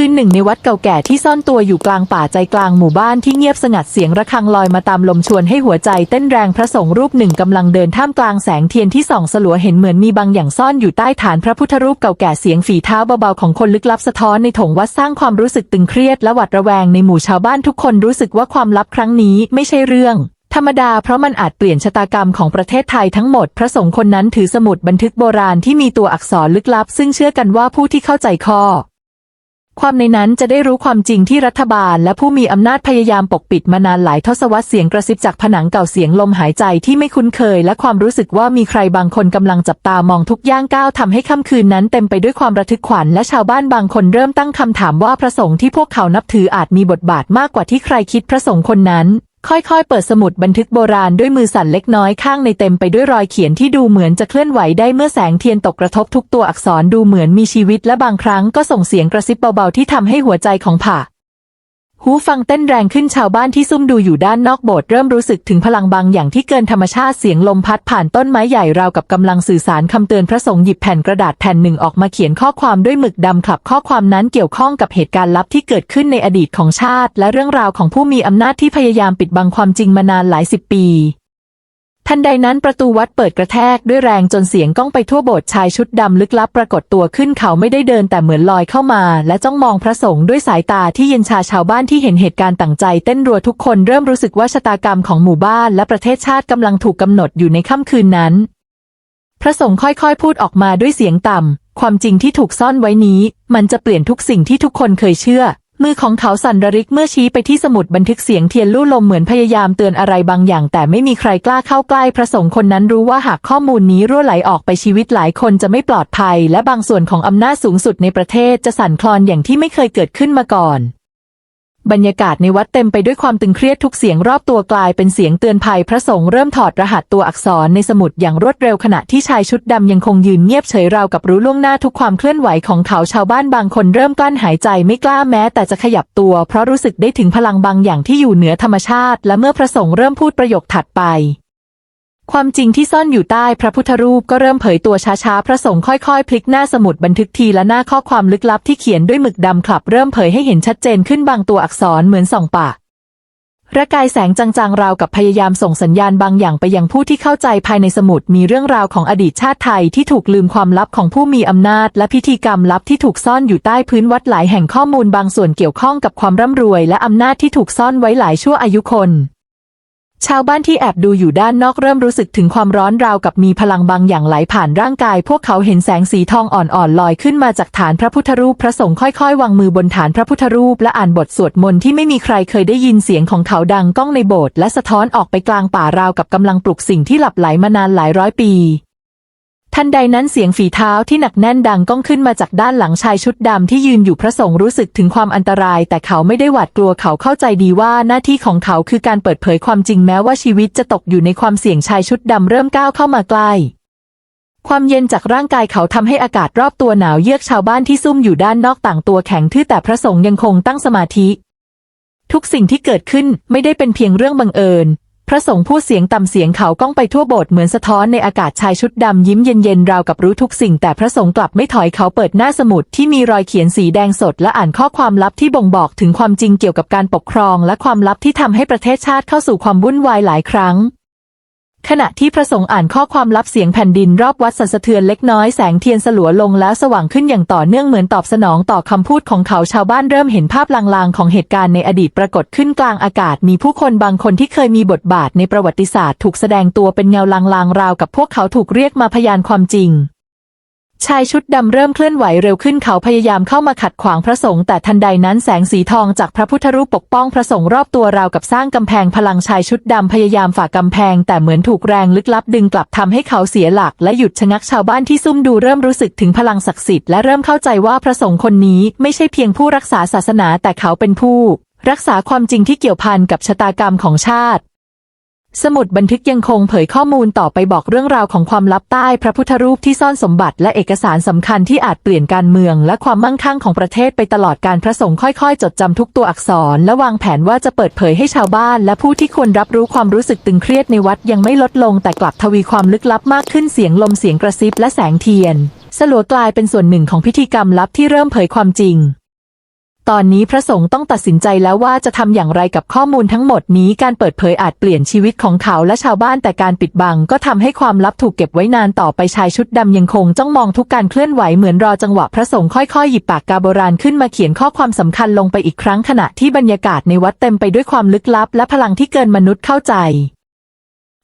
คืนหนึ่งในวัดเก่าแก่ที่ซ่อนตัวอยู่กลางป่าใจกลางหมู่บ้านที่เงียบสงัดเสียงระฆังลอยมาตามลมชวนให้หัวใจเต้นแรงพระสงฆ์รูปหนึ่งกำลังเดินท่ามกลางแสงเทียนที่ส่องสลัวเห็นเหมือนมีบางอย่างซ่อนอยู่ใต้ฐานพระพุทธรูปเก่าแก่เสียงฝีเท้าเบาๆของคนลึกลับสะท้อนในถงวัดสร้างความรู้สึกตึงเครียดและหวาดระแวงในหมู่ชาวบ้านทุกคนรู้สึกว่าความลับครั้งนี้ไม่ใช่เรื่องธรรมดาเพราะมันอาจเปลี่ยนชะตากรรมของประเทศไทยทั้งหมด พระสงฆ์คนนั้นถือสมุดบันทึกโบราณที่มีตัวอักษรลึกลับ ซึ่งเชื่อกันว่าผู้ที่เข้าใจข้อ ความในนั้นจะได้รู้ความจริงที่รัฐบาล และผู้มีอำนาจพยายามปกปิดมานานหลายทศวรรษเสียงกระซิบจากผนังเก่าเสียงลมหายใจที่ไม่คุ้นเคย และความรู้สึกว่ามีใครบางคนกำลังจับตามองทุกย่างก้าวทำให้ค่ำคืนนั้นเต็มไปด้วยความระทึกขวัญและชาวบ้านบางคนเริ่มตั้งคำถามว่าพระสงฆ์ที่พวกเขานับถืออาจมีบทบาทมากกว่าที่ใครคิดพระสงฆ์คนนั้น ค่อยๆ เปิดสมุดบันทึกโบราณด้วยมือสั่นเล็กน้อยข้างในเต็มไปด้วยรอยเขียนที่ดูเหมือนจะเคลื่อนไหวได้เมื่อแสงเทียนตกกระทบทุกตัวอักษรดูเหมือนมีชีวิตและบางครั้งก็ส่งเสียงกระซิบเบาๆที่ทำให้หัวใจของผ่า หูฟังเต้นแรงขึ้นชาวบ้านที่ซุ่มดูอยู่ด้านนอกโบสถ์เริ่มรู้สึกถึงพลังบางอย่างที่เกินธรรมชาติเสียงลมพัดผ่านต้นไม้ใหญ่ราวกับกำลังสื่อสารคำเตือนพระสงฆ์หยิบแผ่นกระดาษแผ่นหนึ่งออกมาเขียนข้อความด้วยหมึกดำขับข้อความนั้นเกี่ยวข้องกับเหตุการณ์ลับที่เกิดขึ้นในอดีตของชาติ และเรื่องราวของผู้มีอำนาจที่พยายามปิดบังความจริงมานานหลายสิบปี ทันใดนั้นประตูวัดเปิดกระแทกด้วยแรงจนเสียงก้องไปทั่วโบสถ์ชายชุดดำลึกลับปรากฏตัวขึ้นเขาไม่ได้เดินแต่เหมือนลอยเข้ามา และจ้องมองพระสงฆ์ด้วยสายตาที่เย็นชาชาวบ้านที่เห็นเหตุการณ์ต่างใจ เต้นรัวทุกคนเริ่มรู้สึกว่าชะตากรรมของหมู่บ้านและประเทศชาติกำลังถูกกำหนดอยู่ในค่ำคืนนั้น พระสงฆ์ค่อยๆ พูดออกมาด้วยเสียงต่ำความจริงที่ถูกซ่อนไว้นี้ มันจะเปลี่ยนทุกสิ่งที่ทุกคนเคยเชื่อ มือของเขาสั่นระริกเมื่อชี้ไปที่สมุดบันทึกเสียงเทียนลู่ลมเหมือนพยายามเตือนอะไรบางอย่าง แต่ไม่มีใครกล้าเข้าใกล้พระสงฆ์คนนั้นรู้ว่าหากข้อมูลนี้รั่วไหลออกไปชีวิตหลายคนจะไม่ปลอดภัย และบางส่วนของอำนาจสูงสุดในประเทศจะสั่นคลอนอย่างที่ไม่เคยเกิดขึ้นมาก่อน บรรยากาศในวัดเต็มไปด้วยความตึงเครียดทุกเสียงรอบตัวกลายเป็นเสียงเตือนภัยพระสงฆ์เริ่มถอดรหัสตัวอักษรในสมุดอย่างรวดเร็วขณะที่ชายชุดดำยังคงยืนเงียบเฉยราวกับรู้ล่วงหน้าทุกความเคลื่อนไหวของเขาชาวบ้านบางคนเริ่มกลั้นหายใจไม่กล้าแม้แต่จะขยับตัวเพราะรู้สึกได้ถึงพลังบางอย่างที่อยู่เหนือธรรมชาติ และเมื่อพระสงฆ์เริ่มพูดประโยคถัดไป ความจริงที่ซ่อนอยู่ใต้พระพุทธรูปก็เริ่มเผยตัวช้าๆ พระสงฆ์ค่อยๆ พลิกหน้าสมุดบันทึกทีละหน้าข้อความลึกลับที่เขียนด้วยหมึกดำคลับเริ่มเผยให้เห็นชัดเจนขึ้นบางตัวอักษรเหมือนส่องปากระกายแสงจางๆ ราวกับพยายามส่งสัญญาณบางอย่างไปยังผู้ที่เข้าใจภายในสมุดมีเรื่องราวของอดีตชาติไทยที่ถูกลืมความลับของผู้มีอำนาจ และพิธีกรรมลับที่ถูกซ่อนอยู่ใต้พื้นวัดหลายแห่งข้อมูลบางส่วนเกี่ยวข้องกับความร่ำรวยและอำนาจที่ถูกซ่อนไว้หลายชั่วอายุคน ชาวบ้านที่แอบดูอยู่ด้านนอกเริ่มรู้สึกถึงความร้อนราวกับมีพลังบางอย่างไหลผ่านร่างกาย พวกเขาเห็นแสงสีทองอ่อนๆลอยขึ้นมาจากฐานพระพุทธรูปพระสงฆ์ค่อยๆ วางมือบนฐานพระพุทธรูปและอ่านบทสวดมนต์ที่ไม่มีใครเคยได้ยินเสียงของเขาดังก้องในโบสถ์และสะท้อนออกไปกลางป่าราวกับกำลังปลุกสิ่งที่หลับไหลมานานหลายร้อยปี ทันใดนั้นเสียงฝีเท้าที่หนักแน่นดังก้องขึ้นมาจากด้านหลังชายชุดดำที่ยืนอยู่พระสงฆ์รู้สึกถึงความอันตราย แต่เขาไม่ได้หวาดกลัวเขาเข้าใจดีว่าหน้าที่ของเขาคือการเปิดเผยความจริงแม้ว่าชีวิตจะตกอยู่ในความเสี่ยงชายชุดดำเริ่มก้าวเข้ามาใกล้ความเย็นจากร่างกายเขาทำให้อากาศรอบตัวหนาวเยือกชาวบ้านที่ซุ่มอยู่ด้านนอกต่างตัวแข็งทื่อแต่พระสงฆ์ยังคงตั้งสมาธิ ทุกสิ่งที่เกิดขึ้นไม่ได้เป็นเพียงเรื่องบังเอิญ พระสงฆ์พูดเสียงต่ำเสียงเขาก้องไปทั่วโบสถ์เหมือนสะท้อนในอากาศชายชุดดำยิ้มเย็นๆราวกับรู้ทุกสิ่ง แต่พระสงฆ์กลับไม่ถอยเขาเปิดหน้าสมุดที่มีรอยเขียนสีแดงสด และอ่านข้อความลับที่บ่งบอกถึงความจริงเกี่ยวกับการปกครอง และความลับที่ทำให้ประเทศชาติเข้าสู่ความวุ่นวายหลายครั้ง ขณะที่พระสงฆ์อ่านข้อความลับเสียงแผ่นดินรอบวัดสั่นสะเทือนเล็กน้อยแสงเทียนสลัวลงแล้วสว่างขึ้นอย่างต่อเนื่องเหมือนตอบสนองต่อคำพูดของเขาชาวบ้านเริ่มเห็นภาพลางๆ ของเหตุการณ์ในอดีตปรากฏขึ้นกลางอากาศ มีผู้คนบางคนที่เคยมีบทบาทในประวัติศาสตร์ ถูกแสดงตัวเป็นเงาลางๆ ราวกับพวกเขาถูกเรียกมาพยานความจริง ชายชุดดำเริ่มเคลื่อนไหวเร็วขึ้นเขาพยายามเข้ามาขัดขวางพระสงฆ์แต่ทันใดนั้นแสงสีทองจากพระพุทธรูปปกป้องพระสงฆ์รอบตัวราวกับสร้างกำแพงพลังชายชุดดำพยายามฝ่ากำแพง แต่เหมือนถูกแรงลึกลับดึงกลับทำให้เขาเสียหลักและหยุดชะงักชาวบ้านที่ซุ่มดูเริ่มรู้สึกถึงพลังศักดิ์สิทธิ์และเริ่มเข้าใจว่าพระสงฆ์คนนี้ไม่ใช่เพียงผู้รักษาศาสนาแต่เขาเป็นผู้ รักษาความจริงที่เกี่ยวพันกับชะตากรรมของชาติ สมุดบันทึกยังคงเผยข้อมูลต่อไปบอกเรื่องราวของความลับใต้พระพุทธรูปที่ซ่อนสมบัติและเอกสารสำคัญที่อาจเปลี่ยนการเมืองและความมั่งคั่งของประเทศไปตลอดการพระสงฆ์ค่อยๆ จดจำทุกตัวอักษร และวางแผนว่าจะเปิดเผยให้ชาวบ้าน และผู้ที่ควรรับรู้ความรู้สึกตึงเครียดในวัดยังไม่ลดลงแต่กลับทวีความลึกลับมากขึ้นเสียงลมเสียงกระซิบและแสงเทียนสลัวกลายเป็นส่วนหนึ่งของพิธีกรรมลับที่เริ่มเผยความจริง ตอนนี้พระสงฆ์ต้องตัดสินใจแล้วว่าจะทำอย่างไรกับข้อมูลทั้งหมดนี้การเปิดเผยอาจเปลี่ยนชีวิตของเขาและชาวบ้านแต่การปิดบัง ก็ทำให้ความลับถูกเก็บไว้นานต่อไปชายชุดดำยังคงจ้องมองทุกการเคลื่อนไหวเหมือนรอจังหวะพระสงฆ์ค่อยๆ หยิบปากกาโบราณขึ้นมาเขียนข้อความสำคัญลงไปอีกครั้งขณะที่บรรยากาศในวัดเต็มไปด้วยความลึกลับและพลังที่เกินมนุษย์เข้าใจ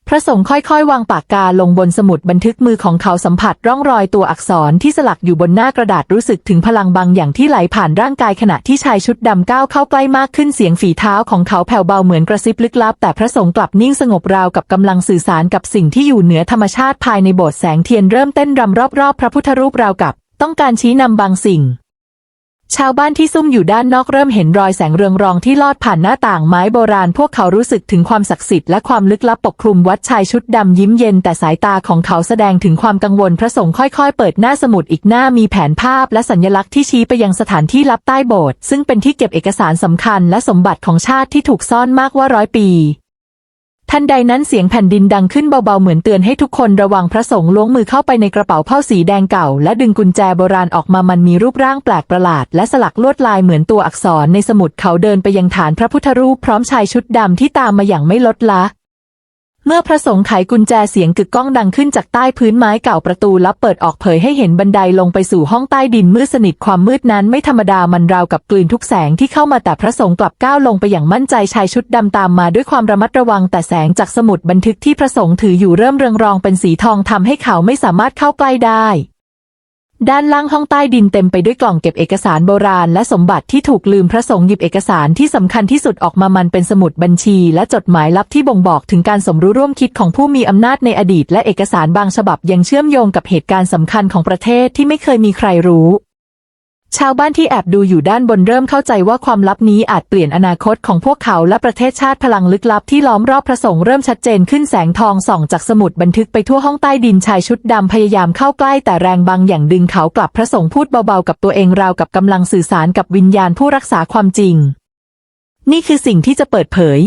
พระสงฆ์ค่อยๆ วางปากกาลงบนสมุดบันทึกมือของเขาสัมผัสร่องรอยตัวอักษรที่สลักอยู่บนหน้ากระดาษรู้สึกถึงพลังบางอย่างที่ไหลผ่านร่างกายขณะที่ชายชุดดำก้าวเข้าใกล้มากขึ้นเสียงฝีเท้าของเขาแผ่วเบาเหมือนกระซิบลึกลับ แต่พระสงฆ์กลับนิ่งสงบราวกับกำลังสื่อสารกับสิ่งที่อยู่เหนือธรรมชาติภายในโบสถ์แสงเทียนเริ่มเต้นรำรอบๆ พระพุทธรูปราวกับ ต้องการชี้นำบางสิ่ง ชาวบ้านที่ซุ่มอยู่ด้านนอกเริ่มเห็นรอยแสงเรืองรองที่ลอดผ่านหน้าต่างไม้โบราณ พวกเขารู้สึกถึงความศักดิ์สิทธิ์และความลึกลับปกคลุมวัดชายชุดดำยิ้มเย็น แต่สายตาของเขาแสดงถึงความกังวลพระสงฆ์ค่อยๆ เปิดหน้าสมุดอีกหน้ามีแผนภาพและสัญลักษณ์ที่ชี้ไปยังสถานที่ลับใต้โบสถ์ซึ่งเป็นที่เก็บเอกสารสำคัญและสมบัติของชาติที่ถูกซ่อนมากว่าร้อยปี ทันใดนั้นเสียงแผ่นดินดังขึ้นเบาๆเหมือนเตือนให้ทุกคนระวังพระสงฆ์ล้วงมือเข้าไปในกระเป๋าผ้าสีแดงเก่า และดึงกุญแจโบราณออกมามันมีรูปร่างแปลกประหลาด และสลักลวดลายเหมือนตัวอักษรในสมุดเขาเดินไปยังฐานพระพุทธรูปพร้อมชายชุดดำที่ตามมาอย่างไม่ลดละ เมื่อพระสงฆ์ไขกุญแจเสียงกึกก้องดังขึ้นจากใต้พื้นไม้เก่าประตูลับเปิดออกเผยให้เห็นบันไดลงไปสู่ห้องใต้ดินมืดสนิทความมืดนั้นไม่ธรรมดามันราวกับกลืนทุกแสงที่เข้ามาแต่พระสงฆ์กลับก้าวลงไปอย่างมั่นใจชายชุดดำตามมาด้วยความระมัดระวังแต่แสงจากสมุดบันทึกที่พระสงฆ์ถืออยู่เริ่มเรืองรองเป็นสีทองทำให้เขาไม่สามารถเข้าใกล้ได้ ด้านล่างห้องใต้ดินเต็มไปด้วยกล่องเก็บเอกสารโบราณและสมบัติที่ถูกลืมพระสงฆ์หยิบเอกสารที่สำคัญที่สุดออกมามันเป็นสมุดบัญชี และจดหมายลับที่บ่งบอกถึงการสมรู้ร่วมคิดของผู้มีอำนาจในอดีต และเอกสารบางฉบับยังเชื่อมโยงกับเหตุการณ์สำคัญของประเทศที่ไม่เคยมีใครรู้ ชาวบ้านที่แอบดูอยู่ด้านบนเริ่มเข้าใจว่าความลับนี้อาจเปลี่ยนอนาคตของพวกเขาและประเทศชาติพลังลึกลับที่ล้อมรอบพระสงฆ์เริ่มชัดเจนขึ้นแสงทองส่องจากสมุดบันทึกไปทั่วห้องใต้ดินชายชุดดำพยายามเข้าใกล้แต่แรงบางอย่างดึงเขากลับพระสงฆ์พูดเบาๆกับตัวเองราวกับกำลังสื่อสารกับวิญญาณผู้รักษาความจริง นี่คือสิ่งที่จะเปิดเผย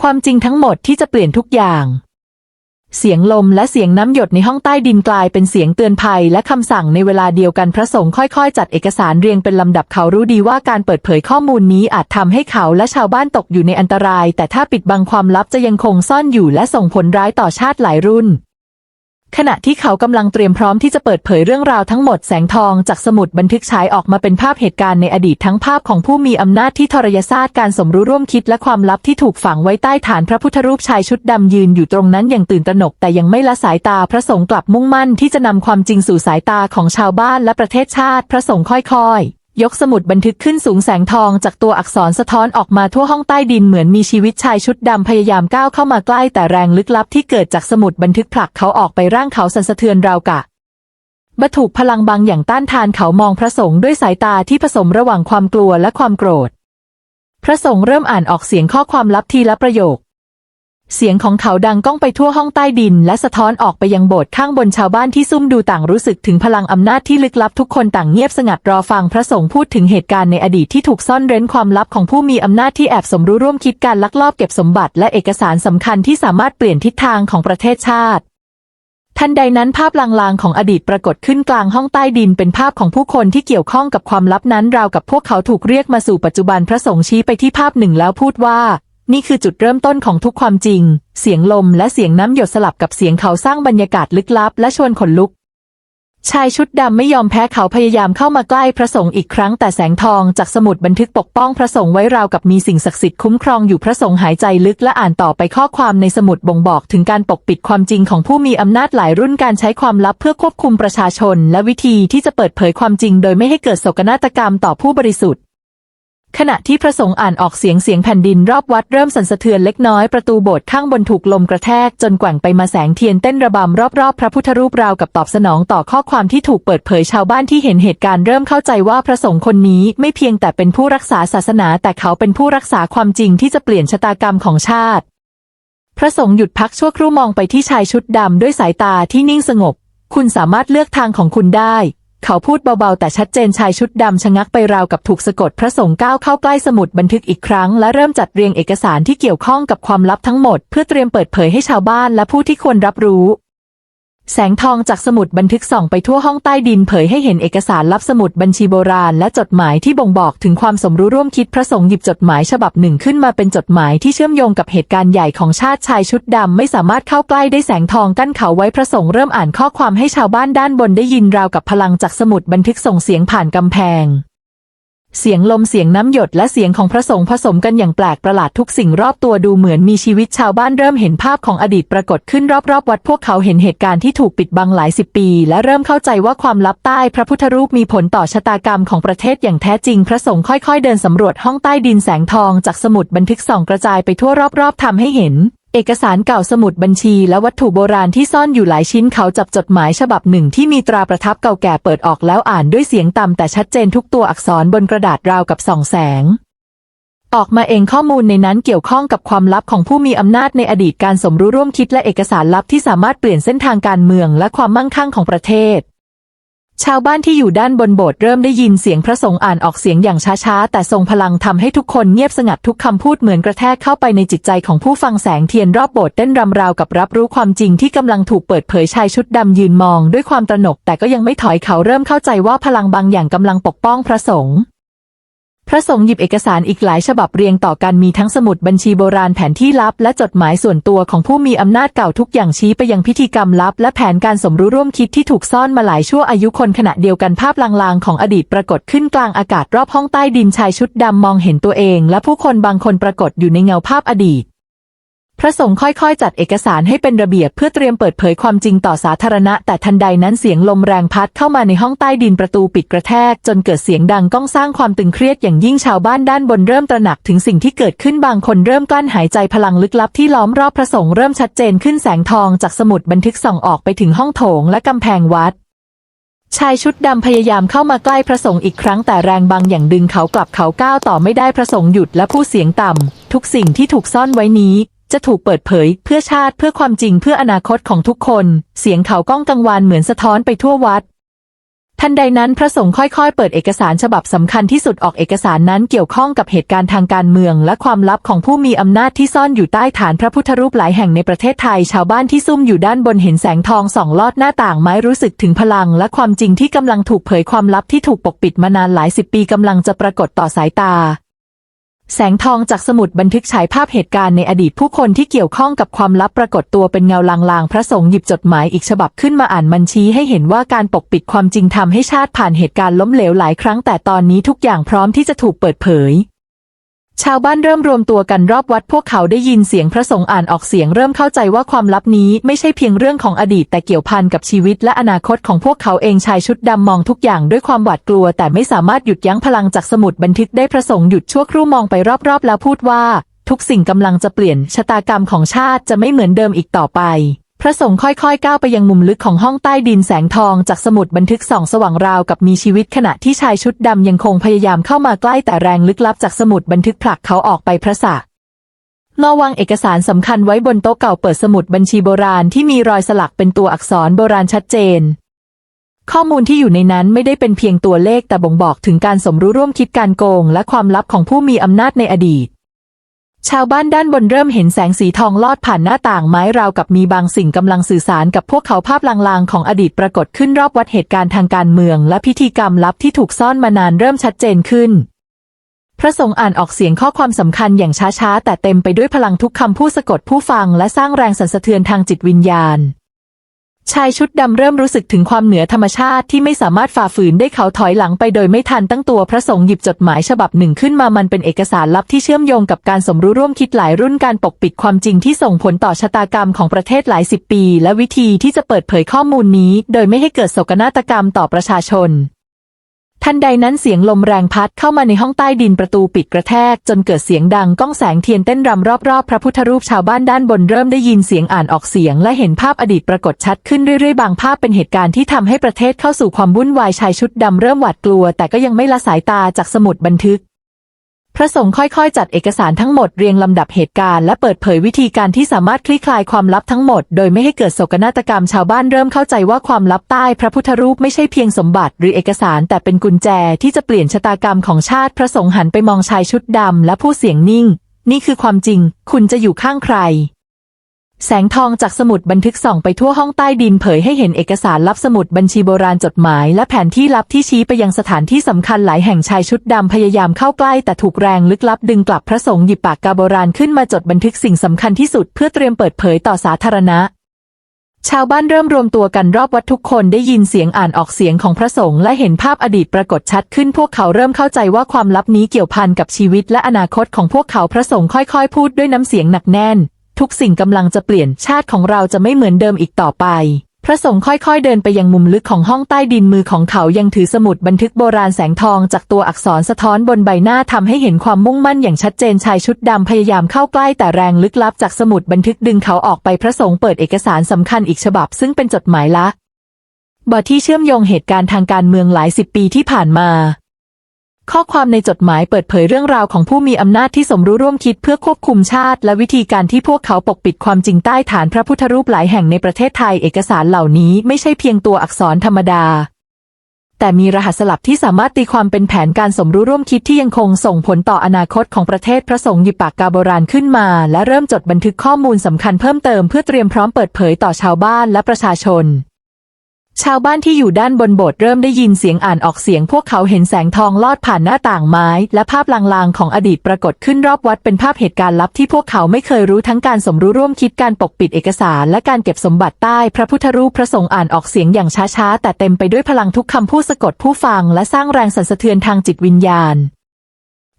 ความจริงทั้งหมดที่จะเปลี่ยนทุกอย่าง เสียงลมและเสียงน้ำหยดในห้องใต้ดินกลายเป็นเสียงเตือนภัยและคำสั่งในเวลาเดียวกันพระสงฆ์ค่อยๆ จัดเอกสารเรียงเป็นลำดับเขารู้ดีว่าการเปิดเผยข้อมูลนี้อาจทำให้เขาและชาวบ้านตกอยู่ในอันตราย แต่ถ้าปิดบังความลับจะยังคงซ่อนอยู่และส่งผลร้ายต่อชาติหลายรุ่น ขณะที่เขากำลังเตรียมพร้อมที่จะเปิดเผยเรื่องราวทั้งหมดแสงทองจากสมุดบันทึกฉายออกมาเป็นภาพเหตุการณ์ในอดีตทั้งภาพของผู้มีอำนาจที่ทรยศาสการสมรู้ร่วมคิดและความลับที่ถูกฝังไว้ใต้ฐานพระพุทธรูปชายชุดดำยืนอยู่ตรงนั้นอย่างตื่นตระหนกแต่ยังไม่ละสายตาพระสงฆ์กลับมุ่งมั่นที่จะนำความจริงสู่สายตาของชาวบ้านและประเทศชาติพระสงฆ์ค่อยๆ ยกสมุดบันทึกขึ้นสูงแสงทองจากตัวอักษรสะท้อนออกมาทั่วห้องใต้ดินเหมือนมีชีวิตชายชุดดำพยายามก้าวเข้ามาใกล้แต่แรงลึกลับที่เกิดจากสมุดบันทึกผลักเขาออกไปร่างเขาสั่นสะเทือนราวกะบรรทุกพลังบางอย่างต้านทานเขามองพระสงฆ์ด้วยสายตาที่ผสมระหว่างความกลัวและความโกรธ พระสงฆ์เริ่มอ่านออกเสียงข้อความลับทีละประโยค เสียงของเขาดังก้องไปทั่วห้องใต้ดิน และสะท้อนออกไปยังโบสถ์ข้างบนชาวบ้านที่ซุ่มดูต่างรู้สึกถึงพลังอำนาจที่ลึกลับทุกคนต่างเงียบสงัดรอฟังพระสงฆ์พูดถึงเหตุการณ์ในอดีตที่ถูกซ่อนเร้นความลับของผู้มีอำนาจที่แอบสมรู้ร่วมคิดการลักลอบเก็บสมบัติและเอกสารสำคัญที่สามารถเปลี่ยนทิศทางของประเทศชาติทันใดนั้นภาพลางๆของอดีตปรากฏขึ้นกลางห้องใต้ดินเป็นภาพของผู้คนที่เกี่ยวข้องกับความลับนั้นราวกับพวกเขาถูกเรียกมาสู่ปัจจุบันพระสงฆ์ชี้ไปที่ภาพหนึ่งแล้วพูดว่า นี่คือจุดเริ่มต้นของทุกความจริง เสียงลมและเสียงน้ำหยดสลับกับเสียงเขาสร้างบรรยากาศลึกลับและชวนขนลุก ชายชุดดำไม่ยอมแพ้เขาพยายามเข้ามาใกล้พระสงฆ์อีกครั้งแต่แสงทองจากสมุดบันทึกปกป้องพระสงฆ์ไว้ราวกับมีสิ่งศักดิ์สิทธิ์คุ้มครองอยู่พระสงฆ์หายใจลึกและอ่านต่อไปข้อความในสมุดบ่งบอกถึงการปกปิดความจริงของผู้มีอำนาจหลายรุ่นการใช้ความลับเพื่อควบคุมประชาชน และวิธีที่จะเปิดเผยความจริง โดยไม่ให้เกิดโศกนาฏกรรมต่อผู้บริสุทธิ์ ขณะที่พระสงฆ์อ่านออกเสียงเสียงแผ่นดินรอบวัดเริ่มสั่นสะเทือนเล็กน้อยประตูโบสถ์ข้างบนถูกลมกระแทกจนแกว่งไปมาแสงเทียนเต้นระบำรอบๆ พระพุทธรูปราวกับตอบสนองต่อข้อความที่ถูกเปิดเผยชาวบ้านที่เห็นเหตุการณ์เริ่มเข้าใจว่าพระสงฆ์คนนี้ไม่เพียงแต่เป็นผู้รักษาศาสนาแต่เขาเป็นผู้รักษาความจริงที่จะเปลี่ยนชะตากรรมของชาติ พระสงฆ์หยุดพักชั่วครู่มองไปที่ชายชุดดำด้วยสายตาที่นิ่งสงบ คุณสามารถเลือกทางของคุณได้ เขาพูดเบาๆ แต่ชัดเจนชายชุดดำชะงักไปราวกับถูกสะกดพระสงฆ์ก้าวเข้าใกล้สมุดบันทึกอีกครั้ง และเริ่มจัดเรียงเอกสารที่เกี่ยวข้องกับความลับทั้งหมด เพื่อเตรียมเปิดเผยให้ชาวบ้านและผู้ที่ควรรับรู้ แสงทองจากสมุดบันทึกส่องไปทั่วห้องใต้ดินเผยให้เห็นเอกสารลับสมุดบัญชีโบราณและจดหมายที่บ่งบอกถึงความสมรู้ร่วมคิดพระสงฆ์หยิบจดหมายฉบับหนึ่งขึ้นมาเป็นจดหมายที่เชื่อมโยงกับเหตุการณ์ใหญ่ของชาติชายชุดดำไม่สามารถเข้าใกล้ได้แสงทองกั้นเขาไว้พระสงฆ์เริ่มอ่านข้อความให้ชาวบ้านด้านบนได้ยินราวกับพลังจากสมุดบันทึกส่งเสียงผ่านกำแพง เสียงลมเสียงน้ำหยดและเสียงของพระสงฆ์ผสมกันอย่างแปลกประหลาดทุกสิ่งรอบตัวดูเหมือนมีชีวิตชาวบ้านเริ่มเห็นภาพของอดีตปรากฏขึ้นรอบๆ วัดพวกเขาเห็นเหตุการณ์ที่ถูกปิดบังหลายสิบปี และเริ่มเข้าใจว่าความลับใต้พระพุทธรูปมีผลต่อชะตากรรมของประเทศอย่างแท้จริง พระสงฆ์ค่อยๆ เดินสำรวจห้องใต้ดินแสงทองจากสมุดบันทึกส่องกระจายไปทั่วรอบๆทำให้เห็น เอกสารเก่าสมุดบัญชีและวัตถุโบราณที่ซ่อนอยู่หลายชิ้นเขาจับจดหมายฉบับหนึ่งที่มีตราประทับเก่าแก่เปิดออกแล้วอ่านด้วยเสียงต่ำแต่ชัดเจนทุกตัวอักษรบนกระดาษราวกับส่องแสง ออกมาเองข้อมูลในนั้นเกี่ยวข้องกับความลับของผู้มีอำนาจในอดีตการสมรู้ร่วมคิดและเอกสารลับที่สามารถเปลี่ยนเส้นทางการเมืองและความมั่งคั่งของประเทศ ชาวบ้านที่อยู่ด้านบนโบสถ์เริ่มได้ยินเสียงพระสงฆ์อ่านออกเสียงอย่างช้าๆ แต่ทรงพลังทำให้ทุกคนเงียบสงัดทุกคำพูดเหมือนกระแทกเข้าไปในจิตใจของผู้ฟังแสงเทียนรอบโบสถ์เต้นรำราวกับรับรู้ความจริงที่กำลังถูกเปิดเผยชายชุดดำยืนมอง ด้วยความตระหนกแต่ก็ยังไม่ถอยเขาเริ่มเข้าใจว่าพลังบางอย่างกำลังปกป้องพระสงฆ์ พระสงฆ์หยิบเอกสารอีกหลายฉบับเรียงต่อกันมีทั้งสมุดบัญชีโบราณแผนที่ลับ และจดหมายส่วนตัวของผู้มีอำนาจเก่าทุกอย่างชี้ไปยังพิธีกรรมลับ และแผนการสมรู้ร่วมคิดที่ถูกซ่อนมาหลายชั่วอายุคนขณะเดียวกันภาพลางๆ ของอดีตปรากฏขึ้นกลางอากาศรอบห้องใต้ดินชายชุดดำมองเห็นตัวเอง และผู้คนบางคนปรากฏอยู่ในเงาภาพอดีต พระสงฆ์ค่อยๆ จัดเอกสารให้เป็นระเบียบเพื่อเตรียมเปิดเผยความจริงต่อสาธารณะ แต่ทันใดนั้นเสียงลมแรงพัดเข้ามาในห้องใต้ดินประตูปิดกระแทก จนเกิดเสียงดังก้องสร้างความตึงเครียดอย่างยิ่งชาวบ้านด้านบนเริ่มตระหนักถึงสิ่งที่เกิดขึ้นบางคนเริ่มกลั้นหายใจพลังลึกลับที่ล้อมรอบพระสงฆ์เริ่มชัดเจนขึ้นแสงทองจากสมุดบันทึกส่องออกไปถึงห้องโถงและกำแพงวัด ชายชุดดำพยายามเข้ามาใกล้พระสงฆ์อีกครั้งแต่แรงบางอย่างดึงเขากลับเขาก้าวต่อไม่ได้พระสงฆ์หยุดและพูดเสียงต่ำทุกสิ่งที่ถูกซ่อนไว้นี้ จะถูกเปิดเผยเพื่อชาติเพื่อความจริงเพื่ออนาคตของทุกคน เสียงเขาก้องกังวานเหมือนสะท้อนไปทั่ววัด ทันใดนั้นพระสงฆ์ค่อยๆ เปิดเอกสารฉบับสำคัญที่สุดออกเอกสารนั้นเกี่ยวข้องกับเหตุการณ์ทางการเมือง และความลับของผู้มีอำนาจที่ซ่อนอยู่ใต้ฐานพระพุทธรูปหลายแห่งในประเทศไทย ชาวบ้านที่ซุ่มอยู่ด้านบนเห็นแสงทองส่องลอดหน้าต่างไม้รู้สึกถึงพลัง และความจริงที่กำลังถูกเผยความลับที่ถูกปกปิดมานานหลายสิบปีกำลังจะปรากฏต่อสายตา แสงทองจากสมุดบันทึกฉายภาพเหตุการณ์ในอดีตผู้คนที่เกี่ยวข้องกับความลับปรากฏตัวเป็นเงาลางๆ พระสงฆ์หยิบจดหมายอีกฉบับขึ้นมาอ่านมันชี้ให้เห็นว่าการปกปิดความจริงทำให้ชาติผ่านเหตุการณ์ล้มเหลวหลายครั้งแต่ตอนนี้ทุกอย่างพร้อมที่จะถูกเปิดเผย ชาวบ้านเริ่มรวมตัวกันรอบวัดพวกเขาได้ยินเสียงพระสงฆ์อ่านออกเสียงเริ่มเข้าใจว่าความลับนี้ไม่ใช่เพียงเรื่องของอดีตแต่เกี่ยวพันกับชีวิตและอนาคตของพวกเขาเองชายชุดดำมองทุกอย่างด้วยความหวาดกลัว แต่ไม่สามารถหยุดยั้งพลังจากสมุดบันทึกได้พระสงฆ์หยุดชั่วครู่มองไปรอบๆ แล้วพูดว่า ทุกสิ่งกำลังจะเปลี่ยนชะตากรรมของชาติจะไม่เหมือนเดิมอีกต่อไป พระสงฆ์ค่อยๆ ก้าวไปยังมุมลึกของห้องใต้ดินแสงทองจากสมุดบันทึกส่องสว่างราวกับมีชีวิตขณะที่ชายชุดดำยังคงพยายามเข้ามาใกล้แต่แรงลึกลับจากสมุดบันทึกผลักเขาออกไปพระสักงอวางเอกสารสำคัญไว้บนโต๊ะเก่าเปิดสมุดบัญชีโบราณที่มีรอยสลักเป็นตัวอักษรโบราณชัดเจน ข้อมูลที่อยู่ในนั้นไม่ได้เป็นเพียงตัวเลขแต่บ่งบอกถึงการสมรู้ร่วมคิดการโกง และความลับของผู้มีอำนาจในอดีต ชาวบ้านด้านบนเริ่มเห็นแสงสีทองลอดผ่านหน้าต่างไม้ราวกับมีบางสิ่งกำลังสื่อสารกับพวกเขาภาพลางๆ ของอดีตปรากฏขึ้นรอบวัดเหตุการณ์ทางการเมือง และพิธีกรรมลับที่ถูกซ่อนมานานเริ่มชัดเจนขึ้น พระสงฆ์อ่านออกเสียงข้อความสำคัญอย่างช้าๆ แต่เต็มไปด้วยพลังทุกคำผู้สะกดผู้ฟังและสร้างแรงสั่นสะเทือนทางจิตวิญญาณ ชายชุดดำเริ่มรู้สึกถึงความเหนือธรรมชาติที่ไม่สามารถฝ่าฝืนได้เขาถอยหลังไปโดยไม่ทันตั้งตัวพระสงฆ์หยิบจดหมายฉบับหนึ่งขึ้นมามันเป็นเอกสารลับที่เชื่อมโยงกับการสมรู้ร่วมคิดหลายรุ่นการปกปิดความจริงที่ส่งผลต่อชะตากรรมของประเทศหลายสิบปี และวิธีที่จะเปิดเผยข้อมูลนี้ โดยไม่ให้เกิดโศกนาฏกรรมต่อประชาชน ทันใดนั้นเสียงลมแรงพัดเข้ามาในห้องใต้ดินประตูปิดกระแทก จนเกิดเสียงดังก้องแสงเทียนเต้นรำรอบๆ พระพุทธรูปชาวบ้านด้านบนเริ่มได้ยินเสียงอ่านออกเสียง และเห็นภาพอดีตปรากฏชัดขึ้นเรื่อยๆ บางภาพเป็นเหตุการณ์ที่ทำให้ประเทศเข้าสู่ความวุ่นวายชายชุดดำเริ่มหวาดกลัว แต่ก็ยังไม่ละสายตาจากสมุดบันทึก พระสงฆ์ค่อยๆ จัดเอกสารทั้งหมดเรียงลำดับเหตุการณ์และเปิดเผยวิธีการที่สามารถคลี่คลายความลับทั้งหมด โดยไม่ให้เกิดโศกนาฏกรรมชาวบ้านเริ่มเข้าใจว่าความลับใต้พระพุทธรูปไม่ใช่เพียงสมบัติหรือเอกสารแต่เป็นกุญแจที่จะเปลี่ยนชะตากรรมของชาติพระสงฆ์หันไปมองชายชุดดำและผู้เสียงนิ่ง นี่คือความจริง คุณจะอยู่ข้างใคร แสงทองจากสมุดบันทึกส่องไปทั่วห้องใต้ดินเผยให้เห็นเอกสารลับสมุดบัญชีโบราณจดหมาย และแผนที่ลับที่ชี้ไปยังสถานที่สำคัญหลายแห่งชายชุดดำพยายามเข้าใกล้แต่ถูกแรงลึกลับดึงกลับพระสงฆ์หยิบปากกาโบราณขึ้นมาจดบันทึกสิ่งสำคัญที่สุดเพื่อเตรียมเปิดเผยต่อสาธารณะ ชาวบ้านเริ่มรวมตัวกันรอบวัดทุกคนได้ยินเสียงอ่านออกเสียงของพระสงฆ์และเห็นภาพอดีตปรากฏชัดขึ้นพวกเขาเริ่มเข้าใจว่าความลับนี้เกี่ยวพันกับชีวิตและอนาคตของพวกเขาพระสงฆ์ค่อย ๆ พูดด้วยน้ำเสียงหนักแน่น ทุกสิ่งกำลังจะเปลี่ยนชาติของเราจะไม่เหมือนเดิมอีกต่อไป พระสงฆ์ค่อยๆ เดินไปยังมุมลึกของห้องใต้ดินมือของเขายังถือสมุดบันทึกโบราณแสงทองจากตัวอักษรสะท้อนบนใบหน้าทำให้เห็นความมุ่งมั่นอย่างชัดเจนชายชุดดำพยายามเข้าใกล้แต่แรงลึกลับจากสมุดบันทึกดึงเขาออกไปพระสงฆ์เปิดเอกสารสำคัญอีกฉบับ ซึ่งเป็นจดหมายละบทที่เชื่อมโยงเหตุการณ์ทางการเมืองหลายสิบปีที่ผ่านมา ข้อความในจดหมายเปิดเผยเรื่องราวของผู้มีอำนาจที่สมรู้ร่วมคิดเพื่อควบคุมชาติ และวิธีการที่พวกเขาปกปิดความจริงใต้ฐานพระพุทธรูปหลายแห่งในประเทศไทยเอกสารเหล่านี้ไม่ใช่เพียงตัวอักษรธรรมดา แต่มีรหัสสลับที่สามารถตีความเป็นแผนการสมรู้ร่วมคิดที่ยังคงส่งผลต่ออนาคตของประเทศพระสงฆ์หยิบปากกาโบราณขึ้นมา และเริ่มจดบันทึกข้อมูลสำคัญเพิ่มเติมเพื่อเตรียมพร้อมเปิดเผยต่อชาวบ้านและประชาชน ชาวบ้านที่อยู่ด้านบนโบสถ์เริ่มได้ยินเสียงอ่านออกเสียง พวกเขาเห็นแสงทองลอดผ่านหน้าต่างไม้ และภาพลางๆของอดีตปรากฏขึ้นรอบวัดเป็นภาพเหตุการณ์ลับที่พวกเขาไม่เคยรู้ทั้งการสมรู้ร่วมคิดการปกปิดเอกสาร และการเก็บสมบัติใต้ พระพุทธรูปพระสงฆ์อ่านออกเสียงอย่างช้าๆ แต่เต็มไปด้วยพลังทุกคำพูดสะกดผู้ฟัง และสร้างแรงสั่นสะเทือนทางจิตวิญญาณ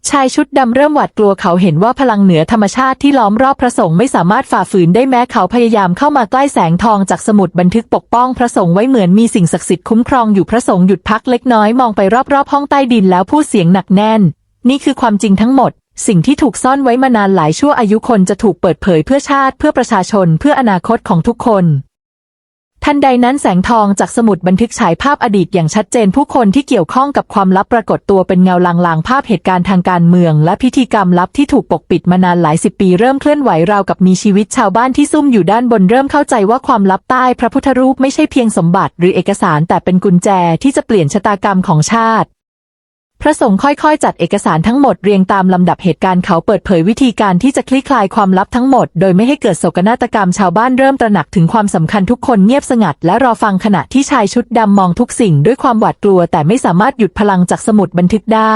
ชายชุดดำเริ่มหวาดกลัวเขาเห็นว่าพลังเหนือธรรมชาติที่ล้อมรอบพระสงฆ์ไม่สามารถฝ่าฝืนได้แม้เขาพยายามเข้ามาใกล้แสงทองจากสมุดบันทึกปกป้องพระสงฆ์ไว้เหมือนมีสิ่งศักดิ์สิทธิ์คุ้มครองอยู่พระสงฆ์หยุดพักเล็กน้อยมองไปรอบๆห้องใต้ดินแล้วพูดเสียงหนักแน่น นี่คือความจริงทั้งหมด สิ่งที่ถูกซ่อนไว้มานานหลายชั่วอายุคนจะถูกเปิดเผยเพื่อชาติเพื่อประชาชนเพื่ออนาคตของทุกคน ทันใดนั้นแสงทองจากสมุดบันทึกฉายภาพอดีตอย่างชัดเจนผู้คนที่เกี่ยวข้องกับความลับปรากฏตัวเป็นเงาลางๆ ภาพเหตุการณ์ทางการเมือง และพิธีกรรมลับที่ถูกปกปิดมานานหลายสิบปีเริ่มเคลื่อนไหวราวกับมีชีวิตชาวบ้านที่ซุ่มอยู่ด้านบนเริ่มเข้าใจว่าความลับใต้พระพุทธรูปไม่ใช่เพียงสมบัติ หรือเอกสารแต่เป็นกุญแจที่จะเปลี่ยนชะตากรรมของชาติ พระสงฆ์ค่อยๆ จัดเอกสารทั้งหมดเรียงตามลำดับเหตุการณ์เขาเปิดเผยวิธีการที่จะคลี่คลายความลับทั้งหมด โดยไม่ให้เกิดโศกนาฏกรรมชาวบ้านเริ่มตระหนักถึงความสำคัญทุกคนเงียบสงัด และรอฟังขณะที่ชายชุดดำมองทุกสิ่งด้วยความหวาดกลัว แต่ไม่สามารถหยุดพลังจากสมุดบันทึกได้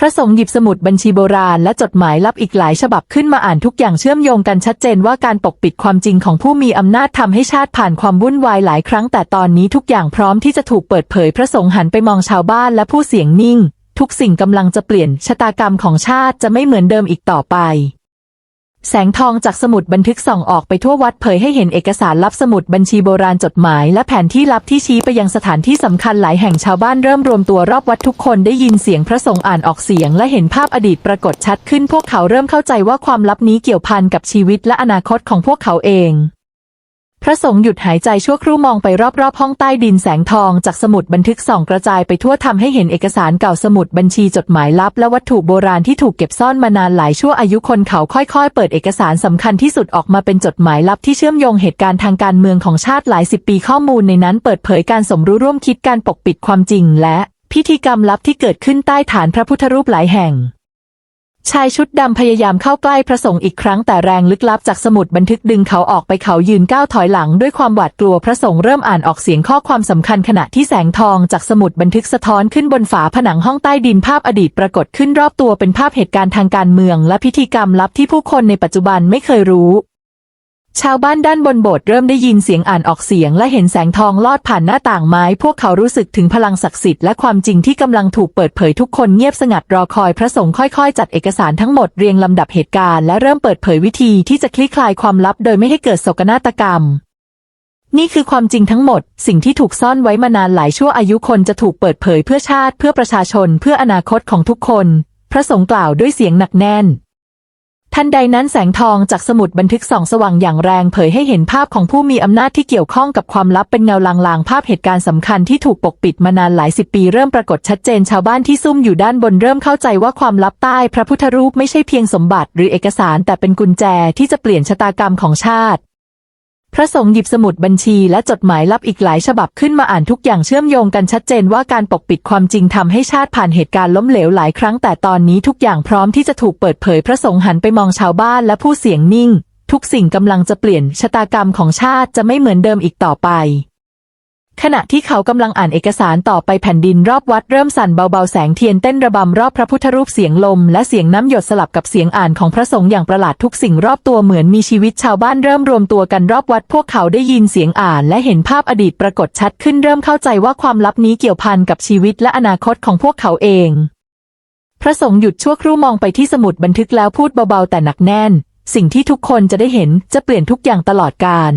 พระสงฆ์หยิบสมุดบัญชีโบราณและจดหมายลับอีกหลายฉบับขึ้นมาอ่านทุกอย่างเชื่อมโยงกันชัดเจนว่าการปกปิดความจริงของผู้มีอำนาจทำให้ชาติผ่านความวุ่นวายหลายครั้ง แต่ตอนนี้ทุกอย่างพร้อมที่จะถูกเปิดเผย พระสงฆ์หันไปมองชาวบ้านและผู้เสียงนิ่ง ทุกสิ่งกำลังจะเปลี่ยนชะตากรรมของชาติจะไม่เหมือนเดิมอีกต่อไป แสงทองจากสมุดบันทึกส่องออกไปทั่ววัดเผยให้เห็นเอกสารลับสมุดบัญชีโบราณจดหมาย และแผนที่ลับที่ชี้ไปยังสถานที่สำคัญหลายแห่งชาวบ้านเริ่มรวมตัวรอบวัดทุกคนได้ยินเสียงพระสงฆ์อ่านออกเสียง และเห็นภาพอดีตปรากฏชัดขึ้นพวกเขาเริ่มเข้าใจว่าความลับนี้เกี่ยวพันกับชีวิตและอนาคตของพวกเขาเอง พระสงฆ์หยุดหายใจชั่วครู่มองไปรอบๆ ห้องใต้ดินแสงทองจากสมุดบันทึกส่องกระจายไปทั่วทำให้เห็นเอกสารเก่าสมุดบัญชีจดหมายลับ และวัตถุโบราณที่ถูกเก็บซ่อนมานานหลายชั่วอายุคนเขาค่อยๆ เปิดเอกสารสำคัญที่สุดออกมาเป็นจดหมายลับที่เชื่อมโยงเหตุการณ์ทางการเมืองของชาติหลายสิบปีข้อมูลในนั้นเปิดเผยการสมรู้ร่วมคิดการปกปิดความจริง และพิธีกรรมลับที่เกิดขึ้นใต้ฐานพระพุทธรูปหลายแห่ง ชายชุดดำพยายามเข้าใกล้พระสงฆ์อีกครั้งแต่แรงลึกลับจากสมุดบันทึกดึงเขาออกไปเขายืนก้าวถอยหลังด้วยความหวาดกลัวพระสงฆ์เริ่มอ่านออกเสียงข้อความสำคัญขณะที่แสงทองจากสมุดบันทึกสะท้อนขึ้นบนฝาผนังห้องใต้ดินภาพอดีตปรากฏขึ้นรอบตัวเป็นภาพเหตุการณ์ทางการเมืองและพิธีกรรมลับที่ผู้คนในปัจจุบันไม่เคยรู้ ชาวบ้านด้านบนโบสถ์เริ่มได้ยินเสียงอ่านออกเสียงและเห็นแสงทองลอดผ่านหน้าต่างไม้ พวกเขารู้สึกถึงพลังศักดิ์สิทธิ์และความจริงที่กำลังถูกเปิดเผยทุกคนเงียบสงัดรอคอยพระสงฆ์ค่อยๆ จัดเอกสารทั้งหมดเรียงลำดับเหตุการณ์และเริ่มเปิดเผยวิธีที่จะคลี่คลายความลับโดยไม่ให้เกิดโศกนาฏกรรม นี่คือความจริงทั้งหมด สิ่งที่ถูกซ่อนไว้มานานหลายชั่วอายุคนจะถูกเปิดเผยเพื่อชาติ เพื่อประชาชน เพื่ออนาคตของทุกคน พระสงฆ์กล่าวด้วยเสียงหนักแน่น ทันใดนั้นแสงทองจากสมุดบันทึกส่องสว่างอย่างแรงเผยให้เห็นภาพของผู้มีอำนาจที่เกี่ยวข้องกับความลับเป็นเงาลางๆ ภาพเหตุการณ์สำคัญที่ถูกปกปิดมานานหลายสิบปีเริ่มปรากฏชัดเจนชาวบ้านที่ซุ่มอยู่ด้านบนเริ่มเข้าใจว่าความลับใต้พระพุทธรูปไม่ใช่เพียงสมบัติหรือเอกสารแต่เป็นกุญแจที่จะเปลี่ยนชะตากรรมของชาติ พระสงฆ์หยิบสมุดบัญชีและจดหมายลับอีกหลายฉบับขึ้นมาอ่านทุกอย่างเชื่อมโยงกันชัดเจนว่าการปกปิดความจริงทำให้ชาติผ่านเหตุการณ์ล้มเหลวหลายครั้งแต่ตอนนี้ทุกอย่างพร้อมที่จะถูกเปิดเผยพระสงฆ์หันไปมองชาวบ้านและผู้เสียงนิ่ง ทุกสิ่งกำลังจะเปลี่ยนชะตากรรมของชาติจะไม่เหมือนเดิมอีกต่อไป ขณะที่เขากำลังอ่านเอกสารต่อไปแผ่นดินรอบวัดเริ่มสั่นเบาๆแสงเทียนเต้นระบำรอบพระพุทธรูปเสียงลม และเสียงน้ำหยดสลับกับเสียงอ่านของพระสงฆ์อย่างประหลาดทุกสิ่งรอบตัวเหมือนมีชีวิตชาวบ้านเริ่มรวมตัวกันรอบวัด พวกเขาได้ยินเสียงอ่าน และเห็นภาพอดีตปรากฏชัดขึ้นเริ่มเข้าใจว่าความลับนี้เกี่ยวพันกับชีวิตและอนาคตของพวกเขาเอง พระสงฆ์หยุดชั่วครู่มองไปที่สมุดบันทึกแล้วพูดเบาๆแต่หนักแน่น สิ่งที่ทุกคนจะได้เห็นจะเปลี่ยนทุกอย่างตลอดกาล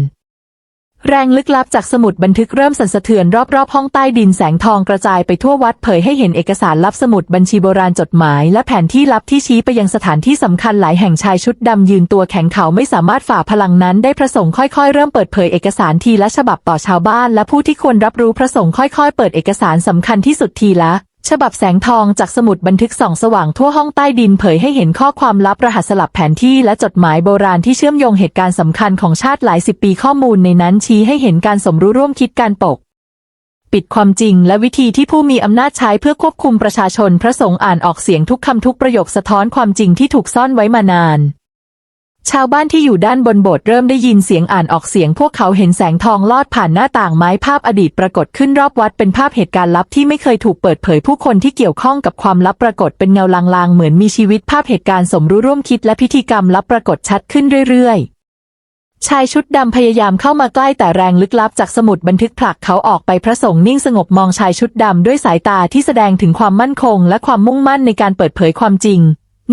แรงลึกลับจากสมุดบันทึกเริ่มสั่นสะเทือนรอบๆห้องใต้ดินแสงทองกระจายไปทั่ววัดเผยให้เห็นเอกสารลับสมุดบัญชีโบราณจดหมาย และแผนที่ลับที่ชี้ไปยังสถานที่สำคัญหลายแห่งชายชุดดำยืนตัวแข็งเขาไม่สามารถฝ่าพลังนั้นได้พระสงฆ์ค่อยๆ เริ่มเปิดเผยเอกสารทีละฉบับต่อชาวบ้าน และผู้ที่ควรรับรู้พระสงฆ์ค่อยๆ เปิดเอกสารสำคัญที่สุดทีละ ฉบับแสงทองจากสมุดบันทึกส่องสว่างทั่วห้องใต้ดินเผยให้เห็นข้อความลับรหัสสลับแผนที่และจดหมายโบราณที่เชื่อมโยงเหตุการณ์สำคัญของชาติหลายสิบปีข้อมูลในนั้นชี้ให้เห็นการสมรู้ร่วมคิดการปก ปิดความจริงและวิธีที่ผู้มีอำนาจใช้เพื่อควบคุมประชาชนพระสงฆ์อ่านออกเสียงทุกคำทุกประโยคสะท้อนความจริงที่ถูกซ่อนไว้มานาน ชาวบ้านที่อยู่ด้านบนโบสถ์เริ่มได้ยินเสียงอ่านออกเสียง พวกเขาเห็นแสงทองลอดผ่านหน้าต่างไม้ภาพอดีตปรากฏขึ้นรอบวัดเป็นภาพเหตุการณ์ลับที่ไม่เคยถูกเปิดเผยผู้คนที่เกี่ยวข้องกับความลับปรากฏเป็นเงาลางๆ เหมือนมีชีวิตภาพเหตุการณ์สมรู้ร่วมคิดและพิธีกรรมลับปรากฏชัดขึ้นเรื่อยๆ ชายชุดดำพยายามเข้ามาใกล้แต่แรงลึกลับจากสมุดบันทึกผลักเขาออกไปพระสงฆ์นิ่งสงบมองชายชุดดำด้วยสายตาที่แสดงถึงความมั่นคง และความมุ่งมั่นในการเปิดเผยความจริง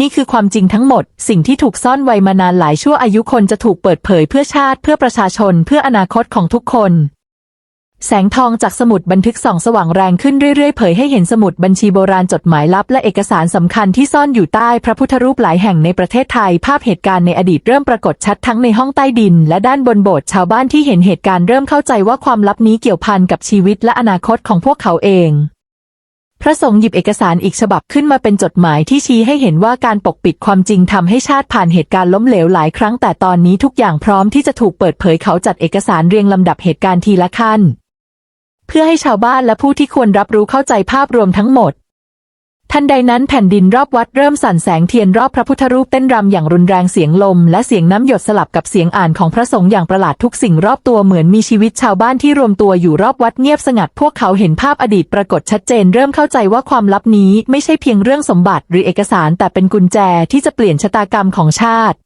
นี่คือความจริงทั้งหมด สิ่งที่ถูกซ่อนไว้มานานหลายชั่วอายุคนจะถูกเปิดเผยเพื่อชาติเพื่อประชาชนเพื่ออนาคตของทุกคนแสงทองจากสมุดบันทึกส่องสว่างแรงขึ้นเรื่อยๆ เผยให้เห็นสมุดบัญชีโบราณจดหมายลับและเอกสารสำคัญที่ซ่อนอยู่ใต้พระพุทธรูปหลายแห่งในประเทศไทย ภาพเหตุการณ์ในอดีตเริ่มปรากฏชัดทั้งในห้องใต้ดิน และด้านบนโบสถ์ชาวบ้านที่เห็นเหตุการณ์เริ่มเข้าใจว่าความลับนี้เกี่ยวพันกับชีวิตและอนาคตของพวกเขาเอง พระสงฆ์หยิบเอกสารอีกฉบับขึ้นมาเป็นจดหมายที่ชี้ให้เห็นว่าการปกปิดความจริงทำให้ชาติผ่านเหตุการณ์ล้มเหลวหลายครั้ง แต่ตอนนี้ทุกอย่างพร้อมที่จะถูกเปิดเผยเขาจัดเอกสารเรียงลำดับเหตุการณ์ทีละขั้น เพื่อให้ชาวบ้านและผู้ที่ควรรับรู้เข้าใจภาพรวมทั้งหมด ทันใดนั้นแผ่นดินรอบวัดเริ่มสั่นแสงเทียนรอบพระพุทธรูปเต้นรำอย่างรุนแรงเสียงลม และเสียงน้ำหยดสลับกับเสียงอ่านของพระสงฆ์อย่างประหลาดทุกสิ่งรอบตัวเหมือนมีชีวิตชาวบ้านที่รวมตัวอยู่รอบวัดเงียบสงัด พวกเขาเห็นภาพอดีตปรากฏชัดเจนเริ่มเข้าใจว่าความลับนี้ไม่ใช่เพียงเรื่องสมบัติหรือเอกสารแต่เป็นกุญแจที่จะเปลี่ยนชะตากรรมของชาติ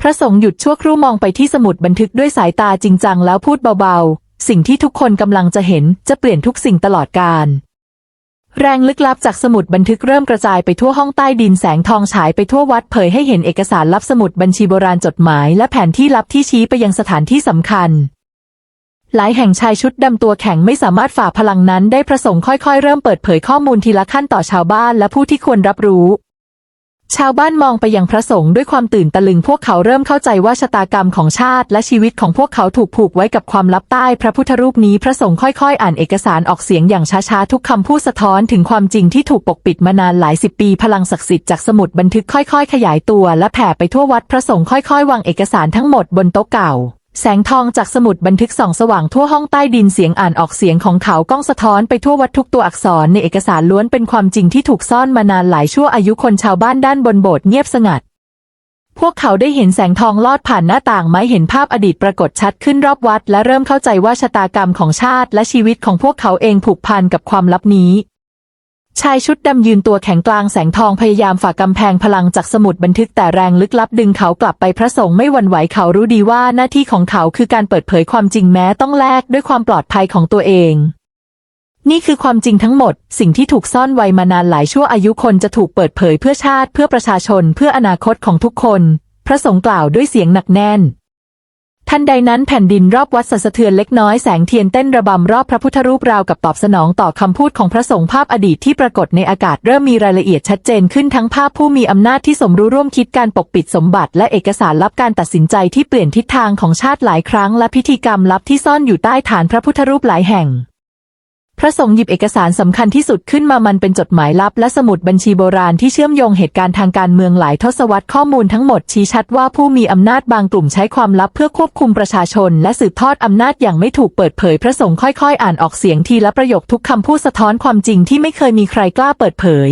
พระสงฆ์หยุดชั่วครู่มองไปที่สมุดบันทึกด้วยสายตาจริงจังแล้วพูดเบาๆ สิ่งที่ทุกคนกำลังจะเห็นจะเปลี่ยนทุกสิ่งตลอดกาล แรงลึกลับจากสมุดบันทึกเริ่มกระจายไปทั่วห้องใต้ดินแสงทองฉายไปทั่ววัดเผยให้เห็นเอกสารลับสมุดบัญชีโบราณจดหมายและแผนที่ลับที่ชี้ไปยังสถานที่สำคัญ หลายแห่งชายชุดดำตัวแข็งไม่สามารถฝ่าพลังนั้นได้ประสงค์ค่อยๆ เริ่มเปิดเผยข้อมูลทีละขั้นต่อชาวบ้านและผู้ที่ควรรับรู้ ชาวบ้านมองไปยังพระสงฆ์ด้วยความตื่นตะลึงพวกเขาเริ่มเข้าใจว่าชะตากรรมของชาติ และชีวิตของพวกเขาถูกผูกไว้กับความลับใต้พระพุทธรูปนี้พระสงฆ์ค่อยๆ อ่านเอกสารออกเสียงอย่างช้าๆ ทุกคำพูดสะท้อนถึงความจริงที่ถูกปกปิดมานานหลายสิบปี พลังศักดิ์สิทธิ์จากสมุดบันทึกค่อยๆ ขยายตัว และแผ่ไปทั่ววัดพระสงฆ์ค่อยๆ วางเอกสารทั้งหมดบนโต๊ะเก่า แสงทองจากสมุดบันทึกส่องสว่างทั่วห้องใต้ดินเสียงอ่านออกเสียงของเขาก้องสะท้อนไปทั่ววัดทุกตัวอักษรในเอกสารล้วนเป็นความจริงที่ถูกซ่อนมานานหลายชั่วอายุคนชาวบ้านด้านบนโบสถ์เงียบสงัด พวกเขาได้เห็นแสงทองลอดผ่านหน้าต่างไม้เห็นภาพอดีตปรากฏชัดขึ้นรอบวัด และเริ่มเข้าใจว่าชะตากรรมของชาติและชีวิตของพวกเขาเองผูกพันกับความลับนี้ ชายชุดดำยืนตัวแข็งกลางแสงทองพยายามฝ่ากำแพงพลังจากสมุดบันทึกแต่แรงลึกลับดึงเขากลับไปพระสงฆ์ไม่หวั่นไหวเขารู้ดีว่าหน้าที่ของเขาคือการเปิดเผยความจริงแม้ต้องแลกด้วยความปลอดภัยของตัวเอง นี่คือความจริงทั้งหมด สิ่งที่ถูกซ่อนไว้มานานหลายชั่วอายุคนจะถูกเปิดเผยเพื่อชาติเพื่อประชาชนเพื่ออนาคตของทุกคน พระสงฆ์กล่าวด้วยเสียงหนักแน่น ทันใดนั้นแผ่นดินรอบวัดสั่นสะเทือนเล็กน้อยแสงเทียนเต้นระบำรอบพระพุทธรูปราวกับตอบสนองต่อคำพูดของพระสงฆ์ภาพอดีตที่ปรากฏในอากาศเริ่มมีรายละเอียดชัดเจนขึ้นทั้งภาพผู้มีอำนาจที่สมรู้ร่วมคิดการปกปิดสมบัติ และเอกสารลับการตัดสินใจที่เปลี่ยนทิศทางของชาติหลายครั้งและพิธีกรรมลับที่ซ่อนอยู่ใต้ฐานพระพุทธรูปหลายแห่ง พระสงฆ์หยิบเอกสารสำคัญที่สุดขึ้นมามันเป็นจดหมายลับ และสมุดบัญชีโบราณที่เชื่อมโยงเหตุการณ์ทางการเมืองหลายทศวรรษข้อมูลทั้งหมดชี้ชัดว่าผู้มีอำนาจบางกลุ่มใช้ความลับเพื่อควบคุมประชาชน และสืบทอดอำนาจอย่างไม่ถูกเปิดเผยพระสงฆ์ค่อยๆ อ่านออกเสียงทีละประโยคทุกคำพูดสะท้อนความจริงที่ไม่เคยมีใครกล้าเปิดเผย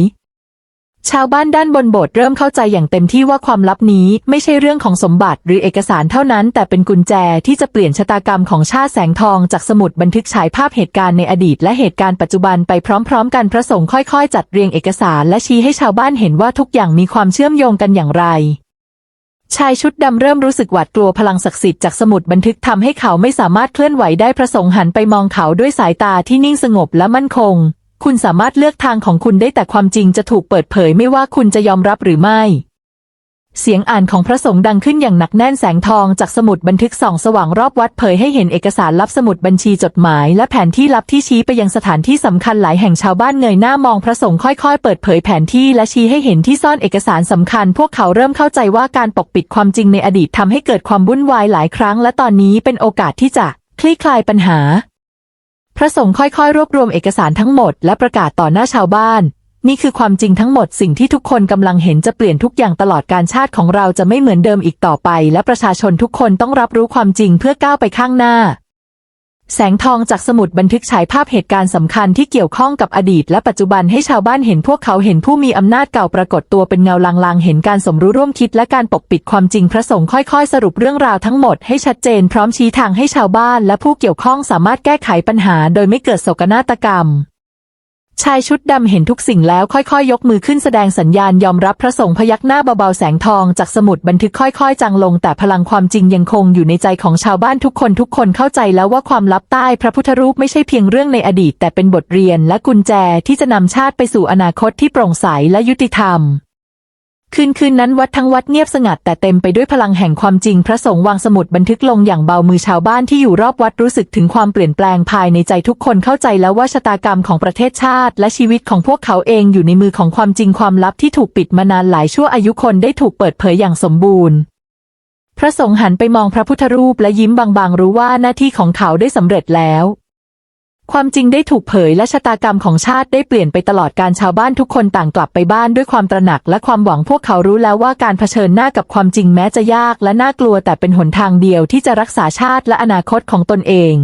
ชาวบ้านด้านบนโบสถ์เริ่มเข้าใจอย่างเต็มที่ว่าความลับนี้ไม่ใช่เรื่องของสมบัติหรือเอกสารเท่านั้น แต่เป็นกุญแจที่จะเปลี่ยนชะตากรรมของชาติแสงทองจากสมุดบันทึกฉายภาพเหตุการณ์ในอดีตและเหตุการณ์ปัจจุบันไปพร้อม ๆ กันพระสงฆ์ค่อยๆ จัดเรียงเอกสารและชี้ให้ชาวบ้านเห็นว่าทุกอย่างมีความเชื่อมโยงกันอย่างไรชายชุดดำเริ่มรู้สึกหวาดกลัวพลังศักดิ์สิทธิ์จากสมุดบันทึกทำให้เขาไม่สามารถเคลื่อนไหวได้พระสงฆ์หันไปมองเขาด้วยสายตาที่นิ่งสงบและมั่นคง คุณสามารถเลือกทางของคุณได้แต่ความจริงจะถูกเปิดเผยไม่ว่าคุณจะยอมรับหรือไม่ เสียงอ่านของพระสงฆ์ดังขึ้นอย่างหนักแน่นแสงทองจากสมุดบันทึกส่องสว่างรอบวัดเผยให้เห็นเอกสารลับสมุดบัญชีจดหมาย และแผนที่ลับที่ชี้ไปยังสถานที่สำคัญหลายแห่งชาวบ้านเงยหน้ามองพระสงฆ์ค่อยๆ เปิดเผยแผนที่และชี้ให้เห็นที่ซ่อนเอกสารสำคัญ พวกเขาเริ่มเข้าใจว่าการปกปิดความจริงในอดีตทำให้เกิดความวุ่นวายหลายครั้ง และตอนนี้เป็นโอกาสที่จะคลี่คลายปัญหา พระสงฆ์ค่อยๆ รวบรวมเอกสารทั้งหมดและประกาศต่อหน้าชาวบ้าน นี่คือความจริงทั้งหมดสิ่งที่ทุกคนกำลังเห็นจะเปลี่ยนทุกอย่างตลอดการชาติของเราจะไม่เหมือนเดิมอีกต่อไป และประชาชนทุกคนต้องรับรู้ความจริงเพื่อก้าวไปข้างหน้า แสงทองจากสมุดบันทึกฉายภาพเหตุการณ์สำคัญที่เกี่ยวข้องกับอดีตและปัจจุบันให้ชาวบ้านเห็นพวกเขาเห็นผู้มีอำนาจเก่าปรากฏตัวเป็นเงาลางๆ เห็นการสมรู้ร่วมคิดและการปกปิดความจริงพระสงฆ์ค่อยๆ สรุปเรื่องราวทั้งหมดให้ชัดเจนพร้อมชี้ทางให้ชาวบ้านและผู้เกี่ยวข้องสามารถแก้ไขปัญหาโดยไม่เกิดโศกนาฏกรรม ชายชุดดำเห็นทุกสิ่งแล้วค่อยๆ ยกมือขึ้นแสดงสัญญาณยอมรับพระสงฆ์พยักหน้าเบาๆแสงทองจากสมุดบันทึกค่อยๆ จางลง แต่พลังความจริงยังคงอยู่ในใจของชาวบ้านทุกคนทุกคนเข้าใจแล้วว่าความลับใต้พระพุทธรูปไม่ใช่เพียงเรื่องในอดีต แต่เป็นบทเรียนและกุญแจที่จะนำชาติไปสู่อนาคตที่โปร่งใสและยุติธรรม คืนคืนนั้นวัดทั้งวัดเงียบสงัดแต่เต็มไปด้วยพลังแห่งความจริงพระสงฆ์วางสมุดบันทึกลงอย่างเบามือชาวบ้านที่อยู่รอบวัดรู้สึกถึงความเปลี่ยนแปลงภายในใจทุกคนเข้าใจแล้วว่าชะตากรรมของประเทศชาติ และชีวิตของพวกเขาเองอยู่ในมือของความจริงความลับที่ถูกปิดมานานหลายชั่วอายุคนได้ถูกเปิดเผยอย่างสมบูรณ์พระสงฆ์หันไปมองพระพุทธรูปและยิ้มบางๆ รู้ว่าหน้าที่ของเขาได้สำเร็จแล้ว ความจริงได้ถูกเผยและชะตากรรมของชาติได้เปลี่ยนไปตลอดการชาวบ้านทุกคนต่างกลับไปบ้านด้วยความตระหนักและความหวังพวกเขารู้แล้วว่าการเผชิญหน้ากับความจริงแม้จะยากและน่ากลัวแต่เป็นหนทางเดียวที่จะรักษาชาติและอนาคตของตนเอง